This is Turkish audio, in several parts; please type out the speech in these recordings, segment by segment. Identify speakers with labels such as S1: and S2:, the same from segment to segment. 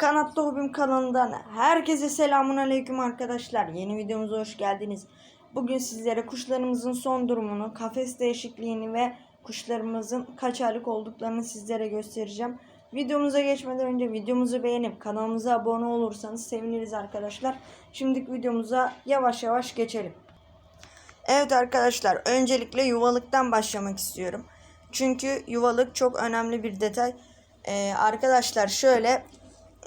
S1: Kanatlı Hobim kanalından herkese selamun aleyküm arkadaşlar. Yeni videomuza hoş geldiniz. Bugün sizlere kuşlarımızın son durumunu, kafes değişikliğini ve kuşlarımızın kaç aylık olduklarını sizlere göstereceğim. Videomuza geçmeden önce videomuzu beğenip kanalımıza abone olursanız seviniriz arkadaşlar. Şimdiki videomuza yavaş yavaş geçelim. Evet arkadaşlar öncelikle yuvalıktan başlamak istiyorum. Çünkü yuvalık çok önemli bir detay. Ee, arkadaşlar şöyle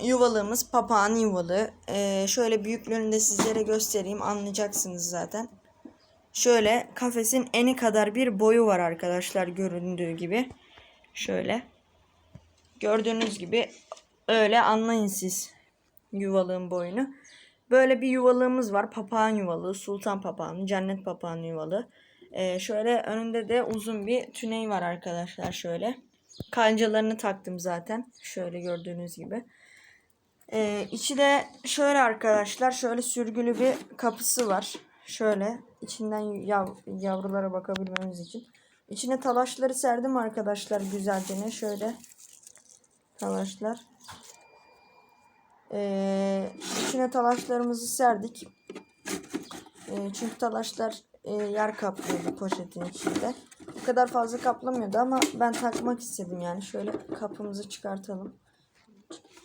S1: yuvalığımız papağan yuvalığı. Ee, şöyle büyüklüğünü de sizlere göstereyim anlayacaksınız zaten. Şöyle kafesin eni kadar bir boyu var arkadaşlar göründüğü gibi. Şöyle. Gördüğünüz gibi öyle anlayın siz yuvalığın boyunu. Böyle bir yuvalığımız var. Papağan yuvalığı, sultan papağanı, cennet papağanı yuvalığı. Ee, şöyle önünde de uzun bir tüney var arkadaşlar şöyle. Kancalarını taktım zaten. Şöyle gördüğünüz gibi. Ee, içi de şöyle arkadaşlar. Şöyle sürgülü bir kapısı var. Şöyle içinden yav- yavrulara bakabilmemiz için. İçine talaşları serdim arkadaşlar güzelce. ne Şöyle talaşlar. Ee, içine talaşlarımızı serdik. Ee, çünkü talaşlar e, yer kaplıyordu poşetin içinde. O kadar fazla kaplamıyordu ama ben takmak istedim yani. Şöyle kapımızı çıkartalım.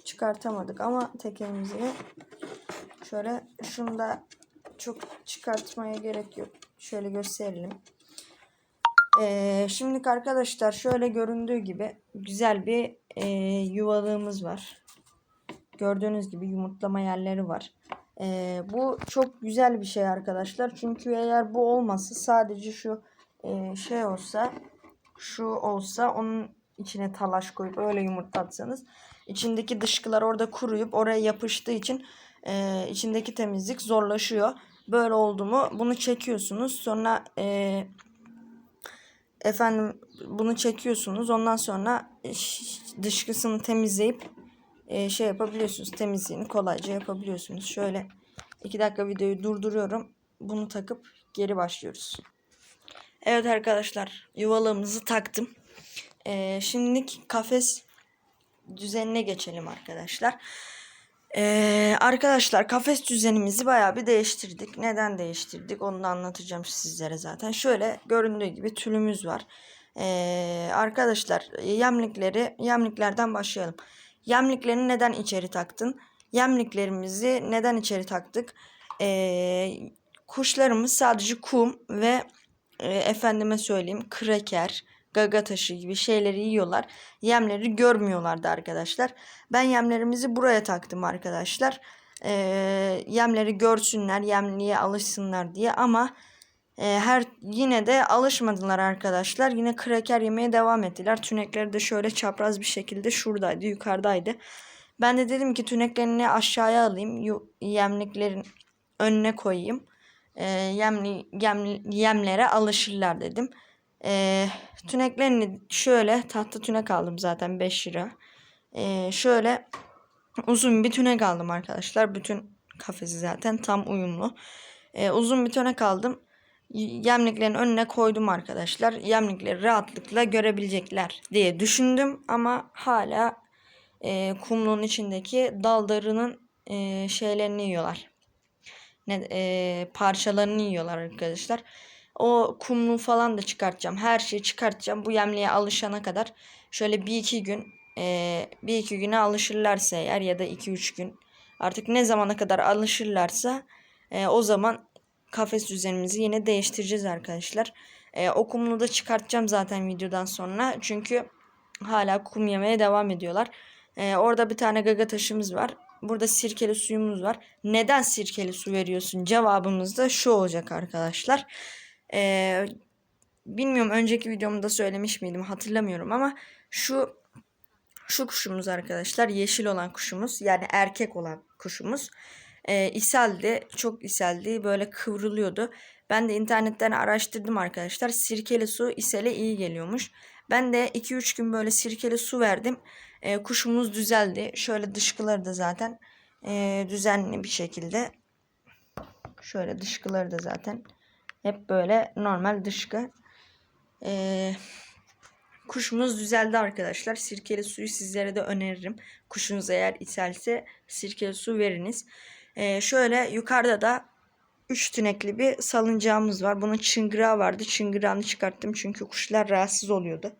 S1: Çıkartamadık ama tekerimizi şöyle şunu da çok çıkartmaya gerek yok. Şöyle gösterelim. Ee, şimdi arkadaşlar şöyle göründüğü gibi güzel bir e, yuvalığımız var. Gördüğünüz gibi yumurtlama yerleri var. Ee, bu çok güzel bir şey arkadaşlar. Çünkü eğer bu olmasa sadece şu e, şey olsa şu olsa onun içine talaş koyup öyle yumurtlatsanız içindeki dışkılar orada kuruyup oraya yapıştığı için e, içindeki temizlik zorlaşıyor. Böyle oldu mu bunu çekiyorsunuz. Sonra e, efendim bunu çekiyorsunuz. Ondan sonra dışkısını temizleyip e, şey yapabiliyorsunuz. Temizliğini kolayca yapabiliyorsunuz. Şöyle iki dakika videoyu durduruyorum. Bunu takıp geri başlıyoruz. Evet arkadaşlar yuvalığımızı taktım. E, şimdilik kafes düzenine geçelim arkadaşlar. E, arkadaşlar kafes düzenimizi bayağı bir değiştirdik. Neden değiştirdik onu da anlatacağım sizlere zaten. Şöyle göründüğü gibi tülümüz var. E, arkadaşlar yemlikleri yemliklerden başlayalım. Yemliklerini neden içeri taktın? Yemliklerimizi neden içeri taktık? Ee, kuşlarımız sadece kum ve e, efendime söyleyeyim kraker, gaga taşı gibi şeyleri yiyorlar. Yemleri görmüyorlardı arkadaşlar. Ben yemlerimizi buraya taktım arkadaşlar. Ee, yemleri görsünler, yemliğe alışsınlar diye ama e, her yine de alışmadılar arkadaşlar. Yine kraker yemeye devam ettiler. Tünekleri de şöyle çapraz bir şekilde şuradaydı, yukarıdaydı. Ben de dedim ki tüneklerini aşağıya alayım. Yemliklerin önüne koyayım. E, yemli, yem, yemlere alışırlar dedim. E, tüneklerini şöyle tahta tünek aldım zaten 5 lira. E, şöyle uzun bir tünek aldım arkadaşlar. Bütün kafesi zaten tam uyumlu. E, uzun bir tünek aldım yemliklerin önüne koydum arkadaşlar. Yemlikleri rahatlıkla görebilecekler diye düşündüm ama hala e, kumluğun içindeki dallarının e, şeylerini yiyorlar. Ne, e, parçalarını yiyorlar arkadaşlar. O kumluğu falan da çıkartacağım. Her şeyi çıkartacağım. Bu yemliğe alışana kadar şöyle bir iki gün e, bir iki güne alışırlarsa eğer ya da iki üç gün artık ne zamana kadar alışırlarsa e, o zaman kafes düzenimizi yine değiştireceğiz arkadaşlar. E, o kumunu da çıkartacağım zaten videodan sonra. Çünkü hala kum yemeye devam ediyorlar. E, orada bir tane gaga taşımız var. Burada sirkeli suyumuz var. Neden sirkeli su veriyorsun? Cevabımız da şu olacak arkadaşlar. E, bilmiyorum önceki videomda söylemiş miydim hatırlamıyorum ama şu şu kuşumuz arkadaşlar yeşil olan kuşumuz yani erkek olan kuşumuz e, ishaldi. Çok ishaldi. Böyle kıvrılıyordu. Ben de internetten araştırdım arkadaşlar. Sirkeli su ishale iyi geliyormuş. Ben de 2-3 gün böyle sirkeli su verdim. E, kuşumuz düzeldi. Şöyle dışkıları da zaten e, düzenli bir şekilde. Şöyle dışkıları da zaten hep böyle normal dışkı. E, Kuşumuz düzeldi arkadaşlar. Sirkeli suyu sizlere de öneririm. Kuşunuz eğer ithelse sirkeli su veriniz. Ee, şöyle yukarıda da 3 tünekli bir salıncağımız var. Bunun çıngırağı vardı. Çıngırağını çıkarttım çünkü kuşlar rahatsız oluyordu.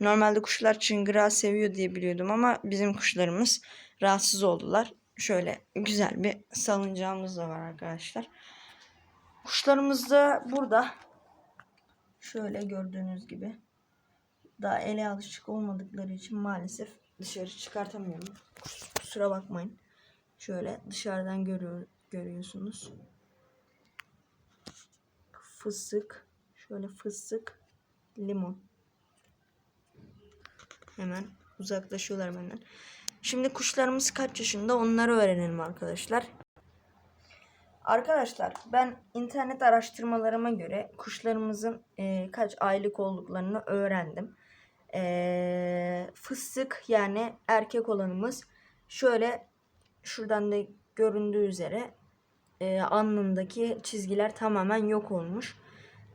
S1: Normalde kuşlar çıngırağı seviyor diye biliyordum ama bizim kuşlarımız rahatsız oldular. Şöyle güzel bir salıncağımız da var arkadaşlar. Kuşlarımız da burada. Şöyle gördüğünüz gibi. Daha ele alışık olmadıkları için maalesef dışarı çıkartamıyorum. Kus- Kusura bakmayın. Şöyle dışarıdan görüyor, görüyorsunuz. Fıstık. Şöyle fıstık. Limon. Hemen uzaklaşıyorlar benden. Şimdi kuşlarımız kaç yaşında onları öğrenelim arkadaşlar. Arkadaşlar ben internet araştırmalarıma göre kuşlarımızın e, kaç aylık olduklarını öğrendim. E, fıstık yani erkek olanımız şöyle şuradan da göründüğü üzere e, alnındaki çizgiler tamamen yok olmuş.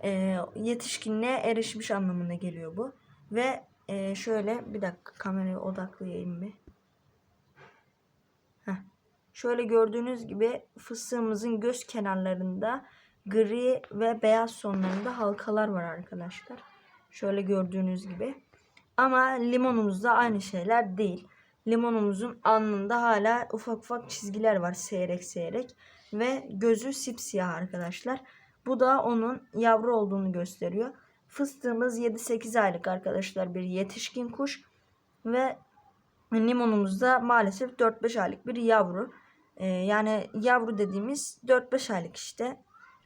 S1: E, yetişkinliğe erişmiş anlamına geliyor bu. Ve e, şöyle bir dakika kameraya odaklayayım bir. Şöyle gördüğünüz gibi fıstığımızın göz kenarlarında gri ve beyaz sonlarında halkalar var arkadaşlar. Şöyle gördüğünüz gibi. Ama limonumuzda aynı şeyler değil. Limonumuzun alnında hala ufak ufak çizgiler var seyrek seyrek ve gözü sipsiyah arkadaşlar. Bu da onun yavru olduğunu gösteriyor. Fıstığımız 7-8 aylık arkadaşlar bir yetişkin kuş ve limonumuz da maalesef 4-5 aylık bir yavru. Ee, yani yavru dediğimiz 4-5 aylık işte.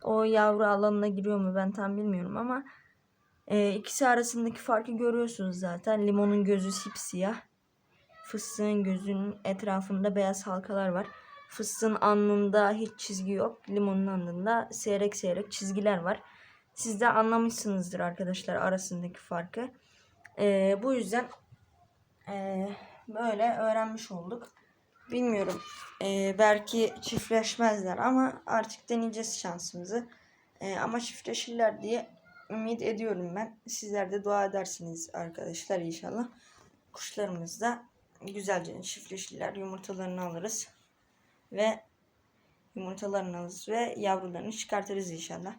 S1: O yavru alanına giriyor mu ben tam bilmiyorum ama e, ikisi arasındaki farkı görüyorsunuz zaten. Limonun gözü sipsiyah. Fıstığın gözünün etrafında beyaz halkalar var. Fıstığın alnında hiç çizgi yok. Limonun alnında seyrek seyrek çizgiler var. Siz de anlamışsınızdır arkadaşlar arasındaki farkı. Ee, bu yüzden ee, böyle öğrenmiş olduk. Bilmiyorum. Ee, belki çiftleşmezler ama artık deneyeceğiz şansımızı. Ee, ama çiftleşirler diye ümit ediyorum ben. Sizler de dua edersiniz arkadaşlar inşallah. Kuşlarımız da güzelce çiftleşirler. Yumurtalarını alırız. Ve yumurtalarını alırız ve yavrularını çıkartırız inşallah.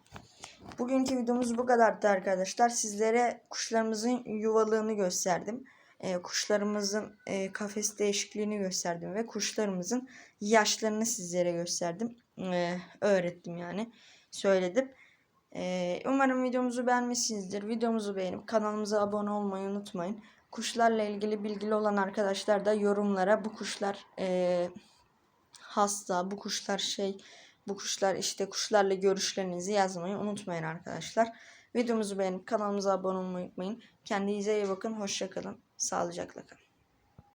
S1: Bugünkü videomuz bu kadardı arkadaşlar. Sizlere kuşlarımızın yuvalığını gösterdim. Ee, kuşlarımızın e, kafes değişikliğini gösterdim ve kuşlarımızın yaşlarını sizlere gösterdim. Ee, öğrettim yani. Söyledim. Ee, umarım videomuzu beğenmişsinizdir. Videomuzu beğenip kanalımıza abone olmayı unutmayın. Kuşlarla ilgili bilgili olan arkadaşlar da yorumlara bu kuşlar e, hasta, bu kuşlar şey, bu kuşlar işte kuşlarla görüşlerinizi yazmayı unutmayın arkadaşlar. Videomuzu beğenip kanalımıza abone olmayı unutmayın. Kendinize iyi bakın. Hoşçakalın. Sağlıcakla kalın.